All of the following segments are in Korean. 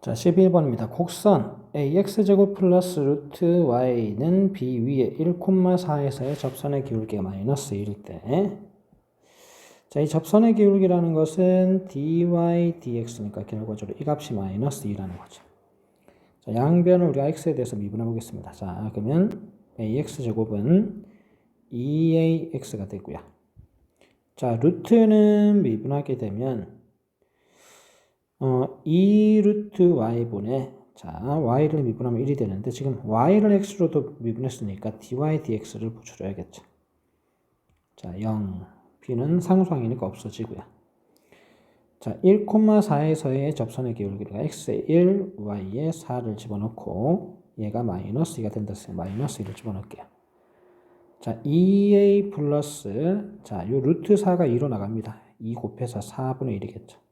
자, 11번입니다. 곡선 ax제곱 플러스 루트 y는 b 위에 1,4에서의 접선의 기울기가 마이너스 1일 때 자, 이 접선의 기울기라는 것은 dy dx니까 결과적으로 이 값이 마이너스 2라는 거죠. 자, 양변을 우리가 x에 대해서 미분해 보겠습니다. 자, 그러면 ax제곱은 2ax가 되고요. 자, 루트는 미분하게 되면 어, 2 루트 y분의 자, y를 미분하면 1이 되는데 지금 y를 x로도 미분했으니까 dy dx를 붙여줘야겠죠. 자, 0. b는 상수항이니까 없어지고요. 자, 1,4에서의 접선의 기울기가 x에 1, y에 4를 집어넣고 얘가 마이너스 2가 된다 했어요. 마이너스 2를 집어넣을게요. 자, 2a 플러스 자, 요 루트 4가 2로 나갑니다. 2 곱해서 4분의 1이겠죠.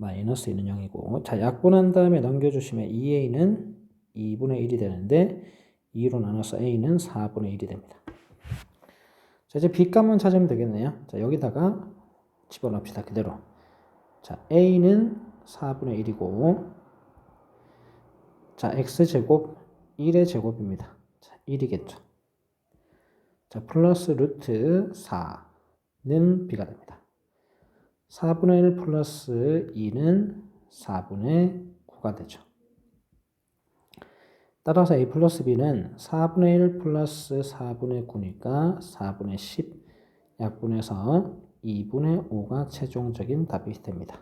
마이너스 2는 0이고 자 약분한 다음에 넘겨주시면 2a는 2분의 1이 되는데 2로 나눠서 a는 4분의 1이 됩니다. 자 이제 b값만 찾으면 되겠네요. 자 여기다가 집어넣읍시다 그대로. 자 a는 4분의 1이고 자 x제곱 1의 제곱입니다. 자 1이겠죠. 자 플러스 루트 4는 b가 됩니다. 4분의 1 플러스 2는 4분의 9가 되죠. 따라서 a 플러스 b는 4분의 1 플러스 4분의 9니까 4분의 10 약분해서 2분의 5가 최종적인 답이 됩니다.